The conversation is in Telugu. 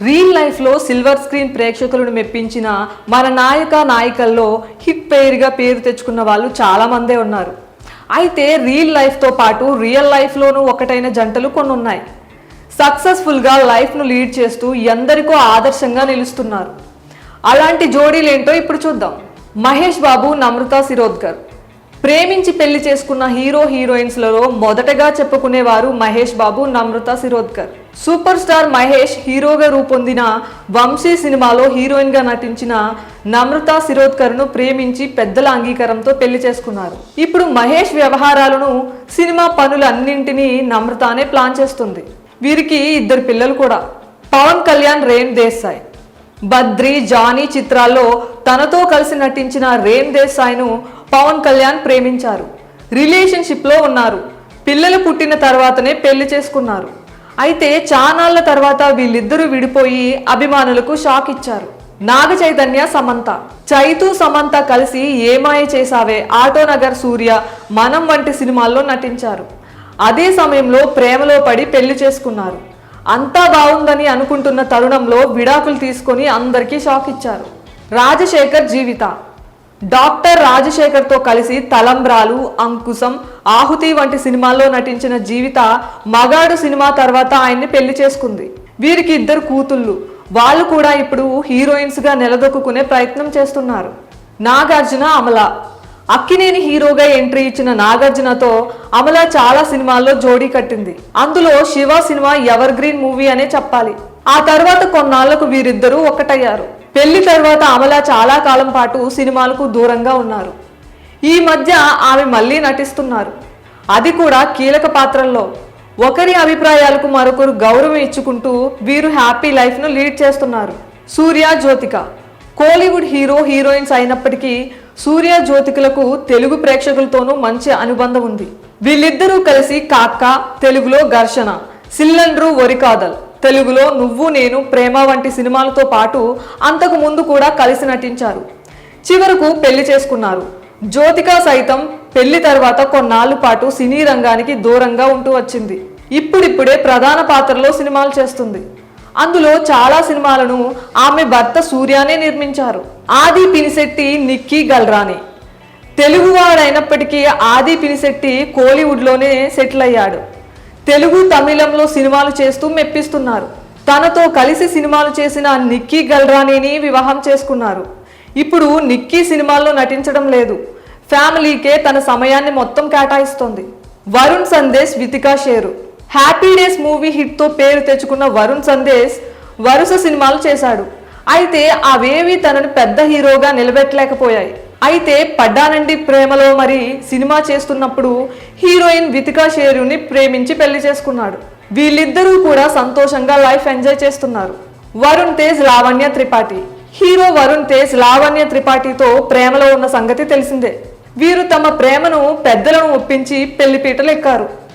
రియల్ లైఫ్లో సిల్వర్ స్క్రీన్ ప్రేక్షకులను మెప్పించిన మన నాయక నాయికల్లో హిట్ పేరుగా పేరు తెచ్చుకున్న వాళ్ళు చాలామందే ఉన్నారు. అయితే రియల్ లైఫ్తో పాటు రియల్ లైఫ్లోనూ ఒకటైన జంటలు కొన్ని ఉన్నాయి సక్సెస్ఫుల్గా లైఫ్ను లీడ్ చేస్తూ ఎందరికో ఆదర్శంగా నిలుస్తున్నారు. అలాంటి జోడీలేంటో ఇప్పుడు చూద్దాం. మహేష్ బాబు నమ్రత శిరోద్కర్. ప్రేమించి పెళ్ళి చేసుకున్న హీరో హీరోయిన్స్లలో మొదటగా చెప్పుకునేవారు మహేష్ బాబు నమ్రత శిరోద్కర్. సూపర్ స్టార్ మహేష్ హీరోగా రూపొందిన వంశీ సినిమాలో హీరోయిన్గా నటించిన నమ్రత శిరోద్కర్ను ప్రేమించి పెద్దల అంగీకారంతో పెళ్ళి చేసుకున్నారు. ఇప్పుడు మహేష్ వ్యవహారాలను సినిమా పనులన్నింటినీ నమ్రతానే ప్లాన్ చేస్తుంది. వీరికి ఇద్దరు పిల్లలు కూడా. పవన్ కళ్యాణ్ రేణ్ దేశాయ్. బద్రి జానీ చిత్రాల్లో తనతో కలిసి నటించిన రేమ్ దేశాయ్ను పవన్ కళ్యాణ్ ప్రేమించారు. రిలేషన్షిప్లో ఉన్నారు. పిల్లలు పుట్టిన తర్వాతనే పెళ్ళి చేసుకున్నారు. అయితే చానాళ్ళ తర్వాత వీళ్ళిద్దరూ విడిపోయి అభిమానులకు షాక్ ఇచ్చారు. నాగ చైతన్య సమంత. చైతు సమంత కలిసి ఏమాయ చేసావే ఆటోనగర్ సూర్య మనం వంటి సినిమాల్లో నటించారు. అదే సమయంలో ప్రేమలో పడి పెళ్ళి చేసుకున్నారు. అంతా బాగుందని అనుకుంటున్న తరుణంలో విడాకులు తీసుకొని అందరికీ షాక్ ఇచ్చారు. రాజశేఖర్ జీవిత. డాక్టర్ రాజశేఖర్తో కలిసి తలంబ్రాలు అంకుశం ఆహుతి వంటి సినిమాల్లో నటించిన జీవిత మగాడు సినిమా తర్వాత ఆయన్ని పెళ్ళి చేసుకుంది. వీరికి ఇద్దరు కూతుళ్ళు. వాళ్ళు కూడా ఇప్పుడు హీరోయిన్స్గా నిలదొక్కునే ప్రయత్నం చేస్తున్నారు. నాగార్జున అమల. అక్కినేని హీరోగా ఎంట్రీ ఇచ్చిన నాగార్జునతో అమల చాలా సినిమాల్లో జోడీ కట్టింది. అందులో Shiva cinema evergreen movie అనే చెప్పాలి. ఆ తర్వాత కొన్నాళ్ళకు వీరిద్దరూ ఒక్కటయ్యారు. పెళ్ళి తర్వాత అమల చాలా కాలం పాటు సినిమాలకు దూరంగా ఉన్నారు. ఈ మధ్య ఆమె మళ్ళీ నటిస్తున్నారు. అది కూడా కీలక పాత్రల్లో. ఒకరి అభిప్రాయాలకు మరొకరు గౌరవం ఇచ్చుకుంటూ వీరు హ్యాపీ లైఫ్ను లీడ్ చేస్తున్నారు. Suriya Jyothika. Kollywood hero heroines అయినప్పటికీ సూర్య జ్యోతికలకు తెలుగు ప్రేక్షకులతోనూ మంచి అనుబంధం ఉంది. వీళ్ళిద్దరూ కలిసి కాక్క తెలుగులో ఘర్షణ సిల్లండ్రు ఒరికాదల్. తెలుగులో నువ్వు నేను ప్రేమ వంటి సినిమాలతో పాటు అంతకు ముందు కూడా కలిసి నటించారు. చివరకు పెళ్ళి చేసుకున్నారు. జ్యోతిక సైతం పెళ్ళి తర్వాత కొన్నాళ్ళు పాటు సినీ రంగానికి దూరంగా ఉంటూ వచ్చింది. ఇప్పుడిప్పుడే ప్రధాన పాత్రలో సినిమాలు చేస్తుంది. అందులో చాలా సినిమాలను ఆమె భర్త సూర్యానే నిర్మించారు. ఆది పినిశెట్టి నిక్కీ గల్రాని. తెలుగువాడైనప్పటికీ ఆది పినిశెట్టి కోలీవుడ్లోనే సెటిల్ అయ్యాడు. తెలుగు తమిళంలో సినిమాలు చేస్తూ మెప్పిస్తున్నారు. తనతో కలిసి సినిమాలు చేసిన నిక్కీ గల్రానీని వివాహం చేసుకున్నారు. ఇప్పుడు నిక్కీ సినిమాల్లో నటించడం లేదు. ఫ్యామిలీకే తన సమయాన్ని మొత్తం కేటాయిస్తోంది. Varun Sandesh Vithika Sheru. Happy days movie హిట్తో పేరు తెచ్చుకున్న వరుణ్ సందేశ్ వరుస సినిమాలు చేశాడు. అయితే అవేవి తనను పెద్ద హీరోగా నిలబెట్టలేకపోయాయి. అయితే పడ్డానండి ప్రేమలో మరి సినిమా చేస్తున్నప్పుడు హీరోయిన్ వితికా షేరుని ప్రేమించి పెళ్ళి చేసుకున్నాడు. వీళ్ళిద్దరూ కూడా సంతోషంగా లైఫ్ ఎంజాయ్ చేస్తున్నారు. వరుణ్ తేజ్ లావణ్య త్రిపాఠి. హీరో వరుణ్ తేజ్ లావణ్య త్రిపాఠితో ప్రేమలో ఉన్న సంగతి తెలిసిందే. వీరు తమ ప్రేమను పెద్దలను ఒప్పించి పెళ్ళిపీటలు ఎక్కారు